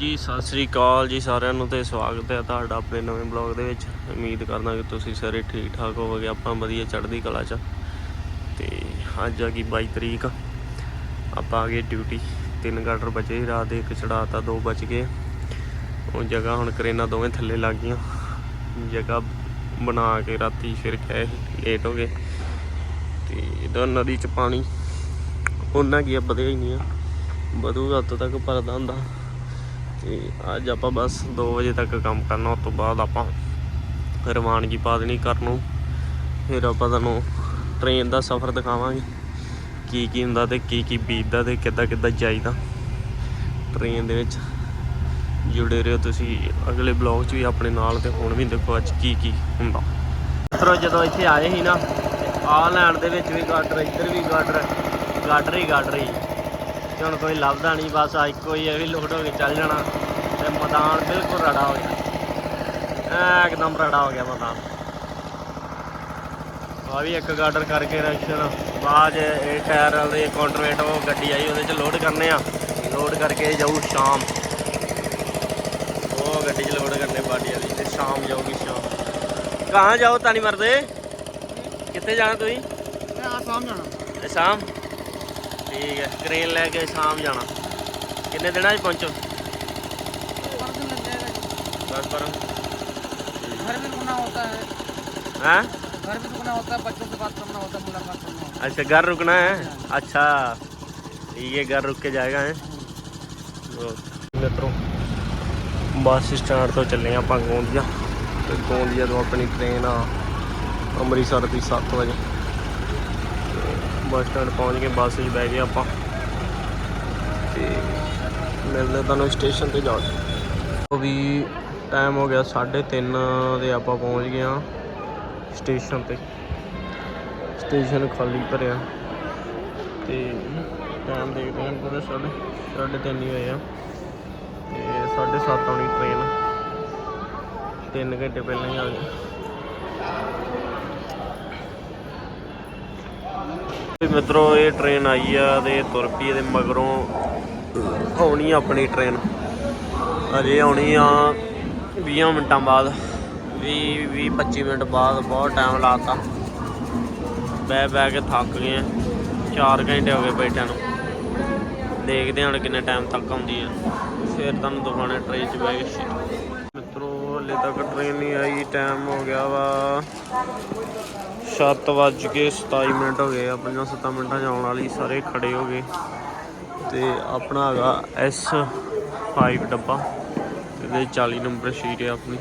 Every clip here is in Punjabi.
ਜੀ ਸਤਿ ਸ੍ਰੀ ਅਕਾਲ ਜੀ ਸਾਰਿਆਂ ਨੂੰ ਤੇ ਸਵਾਗਤ ਹੈ ਤੁਹਾਡਾ ਆਪਣੇ ਨਵੇਂ ਬਲੌਗ ਦੇ ਵਿੱਚ। ਉਮੀਦ ਕਰਦਾ ਕਿ ਤੁਸੀਂ ਸਾਰੇ ਠੀਕ ਠਾਕ ਹੋਵੋਗੇ, ਆਪਾਂ ਵਧੀਆ ਚੜ੍ਹਦੀ ਕਲਾ 'ਚ ਤੇ ਅੱਜ ਆ ਗਈ 22 ਤਰੀਕ। ਆਪਾਂ ਆ ਗਏ ਡਿਊਟੀ, ਤਿੰਨ ਗਾਡਰ ਬਚੇ, ਰਾਤ ਦੇ ਇੱਕ ਚੜਾਤਾ ਦੋ ਬਚ ਗਏ। ਉਹ ਜਗ੍ਹਾ ਹੁਣ ਕਰੇਨਾ ਦੋਵੇਂ ਥੱਲੇ ਲੱਗ ਗਈਆਂ। ਜਗ੍ਹਾ ਬਣਾ ਕੇ ਰਾਤੀ ਫਿਰ ਗਏ ਲੇਟ ਹੋ ਗਏ। ਤੇ ਇਹਦਾ ਨਦੀ 'ਚ ਪਾਣੀ, ਉਹਨਾਂ ਕੀ ਆ, ਵਧਿਆ ਹੀ ਨਹੀਂ ਆ। ਵਧੂਗਾ ਉੱਤੋਂ ਤੱਕ ਭਰਦਾ ਹੁੰਦਾ। ਤੇ ਅੱਜ ਆਪਾਂ ਬਸ 2 ਵਜੇ ਤੱਕ ਕੰਮ ਕਰਨਾ, ਉਸ ਤੋਂ ਬਾਅਦ ਆਪਾਂ ਰਵਾਨਗੀ ਪਾ ਦੇਣੀ ਘਰ ਨੂੰ। ਫਿਰ ਆਪਾਂ ਤੁਹਾਨੂੰ ਟ੍ਰੇਨ ਦਾ ਸਫ਼ਰ ਦਿਖਾਵਾਂਗੇ, ਕੀ ਕੀ ਹੁੰਦਾ ਤੇ ਕੀ ਕੀ ਬੀਤਦਾ ਤੇ ਕਿੱਦਾਂ ਕਿੱਦਾਂ ਜਾਈਦਾ। ਟ੍ਰੇਨ ਦੇ ਵਿੱਚ ਜੁੜੇ ਰਹੋ ਤੁਸੀਂ, ਅਗਲੇ ਬਲੌਗ 'ਚ ਵੀ ਆਪਣੇ ਨਾਲ ਤੇ ਹੁਣ ਵੀ ਦੇਖੋ ਅੱਜ ਕੀ ਕੀ ਹੁੰਦਾ। ਮਿੱਤਰੋ, ਜਦੋਂ ਇੱਥੇ ਆਏ ਸੀ ਨਾ ਆ ਲੈਣ ਦੇ ਵਿੱਚ ਵੀ ਗਾਡਰ ਇੱਧਰ ਵੀ ਗਾਡਰ ਗਾਡਰ ਹੀ ਗਾਡਰ ਹੀ। ਤੇ ਹੁਣ ਕੋਈ ਲੱਭਦਾ ਨਹੀਂ ਬਸ ਆ ਇੱਕੋ ਹੀ ਇਹ ਵੀ ਲੋਡ ਹੋ ਕੇ ਚੱਲ ਜਾਣਾ। ਤੇ ਮੈਦਾਨ ਬਿਲਕੁਲ ਰੜਾ ਹੋ ਗਿਆ। ਐ ਇੱਕਦਮ ਰੜਾ ਹੋ ਗਿਆ ਮੈਦਾਨ। ਆ ਵੀ ਇੱਕ ਗਾਰਡਰ ਕਰਕੇ ਰੈਕਸ਼ਨ ਬਾਅਦ ਇਹ ਟਾਇਰ ਵਾਲੇ ਕਾਉਂਟਰਵੇਟ ਉਹ ਗੱਡੀ ਆਈ ਉਹਦੇ 'ਚ ਲੋਡ ਕਰਨੇ ਆ। ਲੋਡ ਕਰਕੇ ਜਾਊ ਸ਼ਾਮ। ਉਹ ਗੱਡੀ 'ਚ ਲੋਡ ਕਰਨੇ ਬਾਡੀ ਵਾਲੀ ਤੇ ਸ਼ਾਮ ਜਾਊਗੀ ਸ਼ਾਮ। ਕਹਾਂ ਜਾਓ ਤਾਨੀ ਮਰਦੇ? ਕਿੱਥੇ ਜਾਣਾ ਤੁਸੀਂ? ਮੈਂ ਆ ਸਾਹਮ ਜਾਣਾ। ਤੇ ਸ਼ਾਮ? ਠੀਕ ਹੈ ਕ੍ਰੇਨ ਲੈ ਕੇ ਸ਼ਾਮ ਜਾਣਾ ਕਿੰਨੇ ਦਿਨਾਂ 'ਚ ਪਹੁੰਚੋ पर दिन लग जाएगा ਬਸ ਪਰ घर भी रुकना होता है हैं घर भी रुकना होता है बच्चों से बात करना होता है मुलाकात करना होता अच्छा घर रुकना है अच्छा ठीक है घर रुक के जाएगा है ਮਿੱਤਰੋ ਬੱਸ ਸਟੈਂਡ ਤੋਂ ਚੱਲੇ ਆਪਾਂ ਗੋਂਦੀਆ ਤੇ ਗੋਂਦੀਆ ਤੋਂ ਆਪਣੀ ਟ੍ਰੇਨ ਆ ਅੰਮ੍ਰਿਤਸਰ ਦੀ 7 ਵਜੇ ਤੇ ਬੱਸ ਸਟੈਂਡ ਪਹੁੰਚ ਗਏ, ਬੱਸ 'ਚ ਬਹਿ ਗਏ ਆਪਾਂ। ਤੇ ਮਿਲਦੇ ਤੁਹਾਨੂੰ ਸਟੇਸ਼ਨ ਤੇ ਜਾ ਕੇ। ਉਹ ਵੀ ਟਾਈਮ ਹੋ ਗਿਆ 3:30 ਦੇ ਆਪਾਂ ਪਹੁੰਚ ਗਏ ਆ ਸਟੇਸ਼ਨ ਤੇ। ਸਟੇਸ਼ਨ ਖਾਲੀ ਭਰਿਆ। ਤੇ ਟਾਈਮ ਦੇਖਦੇ ਹਾਂ ਪੂਰੇ ਸਾਢੇ ਸਾਢੇ ਤਿੰਨ ਹੀ ਹੋਏ ਆ। ਤੇ ਸਾਢੇ ਸੱਤ ਆਉਣੀ ਟ੍ਰੇਨ 3 ਘੰਟੇ ਪਹਿਲਾਂ ਹੀ ਆ ਗਈ ਮਿੱਤਰੋ, ਇਹ ਟ੍ਰੇਨ ਆਈ ਆ ਤੇ ਤੁਰ ਪਈ ਇਹਦੇ ਮਗਰੋਂ ਆਉਣੀ ਆਪਣੀ ਟ੍ਰੇਨ ਅਜੇ ਆਉਣੀ ਆ 20 ਮਿੰਟਾਂ ਬਾਅਦ 20 20 25 ਮਿੰਟ ਬਾਅਦ, ਬਹੁਤ ਟਾਈਮ ਲਾਤਾ। ਬਹਿ ਬਹਿ ਕੇ ਥੱਕ ਗਏ ਆ। 4 ਘੰਟੇ ਹੋ ਗਏ ਬੈਠਿਆਂ ਨੂੰ। ਦੇਖਦੇ ਹਾਂ ਹੁਣ ਕਿੰਨੇ ਟਾਈਮ ਤੱਕ ਆਉਂਦੀ ਆ। ਫਿਰ ਤੁਹਾਨੂੰ ਦਿਖਾਉਣਾ ਟ੍ਰੇਨ 'ਚ ਬਹਿ ਕੇ। ਹਲੇ ਤੱਕ ਟ੍ਰੇਨ ਨਹੀਂ ਆਈ ਟਾਈਮ ਹੋ ਗਿਆ ਵਾ 7 ਵੱਜ ਕੇ 27 ਮਿੰਟ ਹੋ ਗਏ ਆ 5-7 ਮਿੰਟਾਂ 'ਚ ਆਉਣ ਵਾਲੀ ਸਾਰੇ ਖੜੇ ਹੋ ਗਏ। ਤੇ ਆਪਣਾ ਹੈਗਾ S5 ਡੱਬਾ, ਇਹਦੇ 40 ਨੰਬਰ ਸ਼ੀਟ ਹੈ ਆਪਣੀ।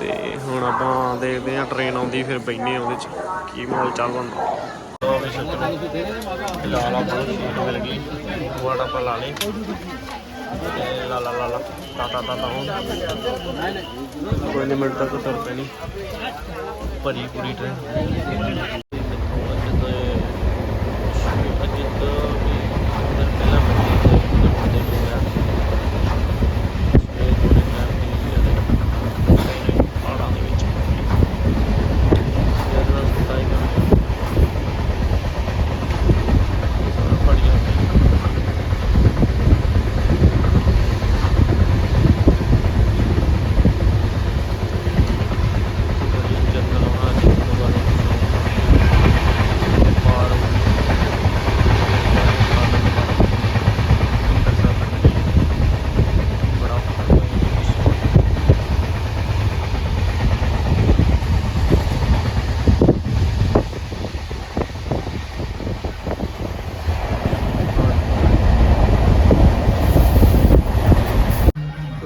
ਤੇ ਹੁਣ ਆਪਾਂ ਦੇਖਦੇ ਹਾਂ ਟ੍ਰੇਨ ਆਉਂਦੀ, ਫਿਰ ਬੈਠਨੇ ਉਹਦੇ 'ਚ, ਕੀ ਮਾਹੌਲ ਚੱਲ ਹੁੰਦਾ ਫਿਲਹਾਲ ਆਪਾਂ ਸੀਟ ਮਿਲ ਗਈ। ਵਾਟ ਆਪਾਂ ਲਾ ਲਈ। ਤੇ ਲਾ ਲਾ ਲਾ ਲਾ ਤਾ ਤਾ ਤਾ ਤਾ ਹੁਣ ਕੋਈ ਨਹੀਂ ਮਿੰਟ ਤੱਕ ਤੁਰ ਪੈਣੀ ਭਰੀ ਪੂਰੀ ਟ੍ਰੇਨ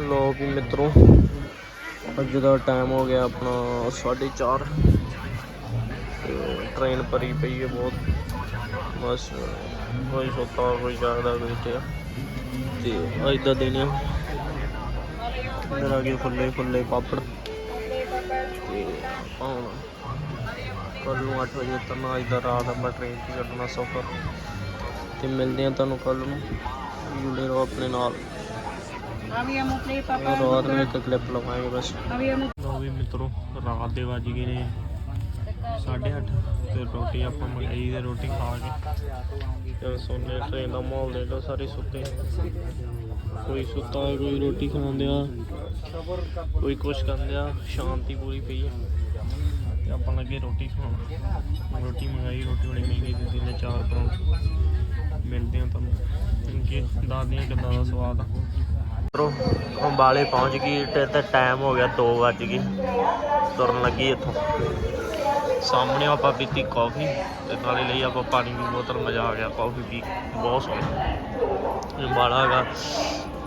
ਲੋ ਵੀ ਮਿੱਤਰੋ ਅੱਜ ਦਾ ਟਾਈਮ ਹੋ ਗਿਆ ਆਪਣਾ 4:30 ਤੇ ਟ੍ਰੇਨ ਭਰੀ ਪਈ ਹੈ ਬਹੁਤ। ਬਸ ਕੋਈ ਸੁੱਤਾ, ਕੋਈ ਜਾਗਦਾ, ਕੋਈ ਉੱਠਿਆ। ਤੇ ਅੱਜ ਦਾ ਦਿਨ ਆ। ਮੇਰਾ ਕੀ ਫੁੱਲੇ ਫੁੱਲੇ ਪਾਪੜ। ਤੇ ਆਪਾਂ ਹੁਣ ਕੱਲ ਨੂੰ 8 ਵਜੇ ਉਤਰਨਾ ਅੱਜ ਦਾ ਰਾਤ ਆਪਾਂ ਟ੍ਰੇਨ 'ਚ ਕੱਢਣਾ ਸਫ਼ਰ। ਤੇ ਮਿਲਦੇ ਆ ਤੁਹਾਨੂੰ ਕੱਲ ਨੂੰ। ਜੁੜੇ ਰਹੋ ਆਪਣੇ ਨਾਲ। આવી અમુક નહીં પાપા રોર મે એક ક્લિપ લગાવે બસ આવી અમુક ਰਾਤ ਦੇ ਵੱਜ ਗਏ ਨੇ 8:30 ਤੇ ਰੋਟੀ ਆਪਾਂ ਮੰਗਾਈ ਤੇ ਰੋਟੀ ਖਾ ਕੇ ਤੇ ਸੋਨੇ ਟ੍ਰੇਨ ਦਾ ਮਾਹੌਲ ਦੇ ਲੋ ਸਾਰੇ ਸੁੱਤੇ। ਕੋਈ ਸੁੱਤਾ ਹੈ ਕੋਈ ਰੋਟੀ ਖਾਂਦੇ ਆ ਕੋਈ ਕੁਛ ਕਰਦੇ ਆ ਸ਼ਾਂਤੀ ਪੂਰੀ ਪਈ ਹੈ ਤੇ ਆਪਾਂ ਲੱਗੇ ਰੋਟੀ ਖਾਣ। ਰੋਟੀ ਮੰਗਾਈ ਰੋਟੀ ਬੜੀ ਮਹਿੰਗੀ ਦਿੱਤੀ ਨੇ ਚਾਰ ਪਰੌਂਠੇ। ਮਿਲਦੇ ਆ ਤੁਹਾਨੂੰ। ਕਿ ਦਾਦੀਆਂ ਕਿੰਨਾ ਦਾ ਸਵਾਦ ਆ। ਮਿੱਤਰੋ, ਅੰਬਾਲੇ ਪਹੁੰਚ ਗਈ, ਤੇ ਤੇ ਟਾਈਮ ਹੋ ਗਿਆ 2 ਵੱਜ ਗਏ। ਤੁਰਨ ਲੱਗੀ ਇੱਥੋਂ। ਸਾਹਮਣੇ ਆਪਾਂ ਪੀਤੀ ਕਾਫੀ ਤੇ ਨਾਲੇ ਲਈ ਆਪਾਂ ਪਾਣੀ ਦੀ ਬਹੁਤ ਮਜ਼ਾ ਆ ਗਿਆ। ਕਾਫੀ ਪੀ, ਬਹੁਤ ਸੋਹਣਾ। ਅੰਬਾਲਾ ਹੈਗਾ,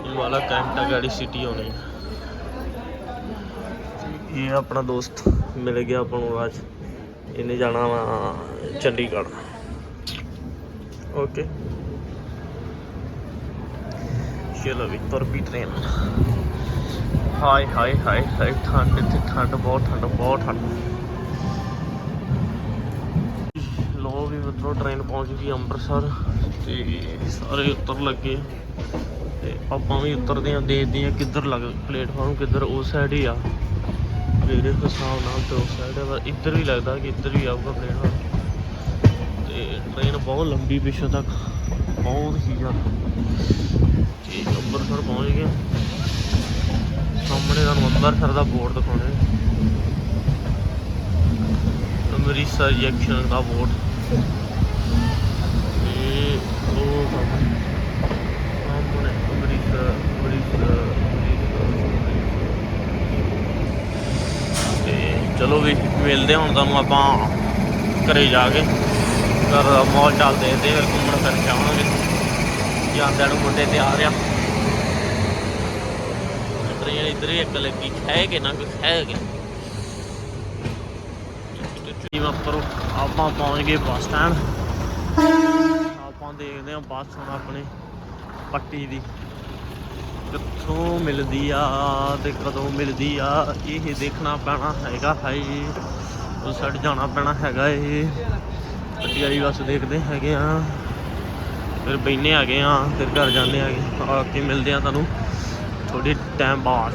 ਅੰਬਾਲਾ ਕੈਂਟਾ ਗਾੜੀ ਸਿਟੀ ਹੋਣੀ ਇਹ ਆਪਣਾ ਦੋਸਤ ਮਿਲ ਗਿਆ ਆਪਾਂ ਨੂੰ ਅੱਜ। ਇਹਨੇ ਜਾਣਾ ਵਾ ਚੰਡੀਗੜ੍ਹ। ਓਕੇ ਚਲੋ ਵੀ, ਤੁਰ ਪਈ ਟ੍ਰੇਨ ਹਾਏ ਹਾਏ ਹਾਏ ਹਾਏ, ਠੰਡ ਇੱਥੇ, ਠੰਡ, ਬਹੁਤ ਠੰਡ ਬਹੁਤ ਠੰਡ। ਲੋ ਵੀ ਮਿੱਤਰੋ ਟ੍ਰੇਨ ਪਹੁੰਚ ਗਈ ਅੰਮ੍ਰਿਤਸਰ ਤੇ ਸਾਰੇ ਉੱਤਰ ਲੱਗੇ। ਤੇ ਆਪਾਂ ਵੀ ਉਤਰਦੇ ਆਂ ਦੇਖਦੇ ਆਂ ਕਿੱਧਰ ਲੱਗ ਪਲੇਟਫਾਰਮ ਕਿੱਧਰ ਉਸ ਸਾਈਡ ਹੀ ਆ। ਮੇਰੇ ਹਿਸਾਬ ਨਾਲ ਤੇ ਉਸ ਸਾਈਡ ਆ, ਇੱਧਰ ਵੀ ਲੱਗਦਾ ਕਿ ਇੱਧਰ ਵੀ ਆਊਗਾ ਪਲੇਟਫਾਰਮ ਤੇ ਟ੍ਰੇਨ ਬਹੁਤ ਲੰਬੀ ਪਿੱਛੋਂ ਤੱਕ, ਬਹੁਤ ਹੀ ਜ਼ਿਆਦਾ। ਤੇ ਅੰਮ੍ਰਿਤਸਰ ਪਹੁੰਚ ਗਏ। ਸਾਹਮਣੇ ਤੁਹਾਨੂੰ ਅੰਮ੍ਰਿਤਸਰ ਦਾ ਬੋਰਡ ਦਿਖਾਉਣੇ। ਅੰਮ੍ਰਿਤਸਰ ਜੰਕਸ਼ਨ ਦਾ ਬੋਰਡ। ਤੇ ਉਹ ਸਾਹਮਣੇ। ਸਾਹਮਣੇ ਅੰਮ੍ਰਿਤਸਰ ਅੰਮ੍ਰਿਤਸਰ ਅੰਮ੍ਰਿਤਸਰ ਤੇ ਚਲੋ ਵੀ ਮਿਲਦੇ ਹੁਣ ਤੁਹਾਨੂੰ ਆਪਾਂ ਘਰੇ ਜਾ ਕੇ। ਘਰ ਦਾ ਮਾਹੌਲ ਚੱਲ ਦੇਖਦੇ ਫਿਰ ਘੁੰਮਣ ਫਿਰ ਜਾਵਾਂਗੇ। ਜਾਂਦਿਆਂ ਨੂੰ ਮੁੰਡੇ ਤਿਆਰ ਆ। ਟ੍ਰੇਨ ਇੱਧਰ ਹੀ ਇੱਕ ਲੱਗੀ, ਖਹਿ ਕਿ ਨਾ ਕੋਈ ਹੈ ਟੀਮ ਉੱਪਰ ਆਪਾਂ ਪਹੁੰਚ ਗਏ ਬੱਸ ਸਟੈਂਡ। ਆਪਾਂ ਦੇਖਦੇ ਹਾਂ ਬੱਸ ਹੁਣ ਆਪਣੇ ਪੱਟੀ ਦੀ ਕਿੱਥੋਂ ਮਿਲਦੀ ਆ ਤੇ ਕਦੋਂ ਮਿਲਦੀ ਆ, ਇਹ ਦੇਖਣਾ ਪੈਣਾ ਹੈਗਾ ਹੈ ਉਸ ਸਾਈਡ ਜਾਣਾ ਪੈਣਾ ਹੈਗਾ ਇਹ। ਪੱਟੀ ਵਾਲੀ ਬੱਸ ਦੇਖਦੇ ਹੈਗੇ ਆ। ਫਿਰ ਬੈਨੇ ਹੈਗੇ ਆ ਫਿਰ ਘਰ ਜਾਂਦੇ ਹੈਗੇ ਆ ਕੇ ਮਿਲਦੇ ਆ ਤੁਹਾਨੂੰ। ਥੋੜੇ ਟਾਈਮ ਬਾਅਦ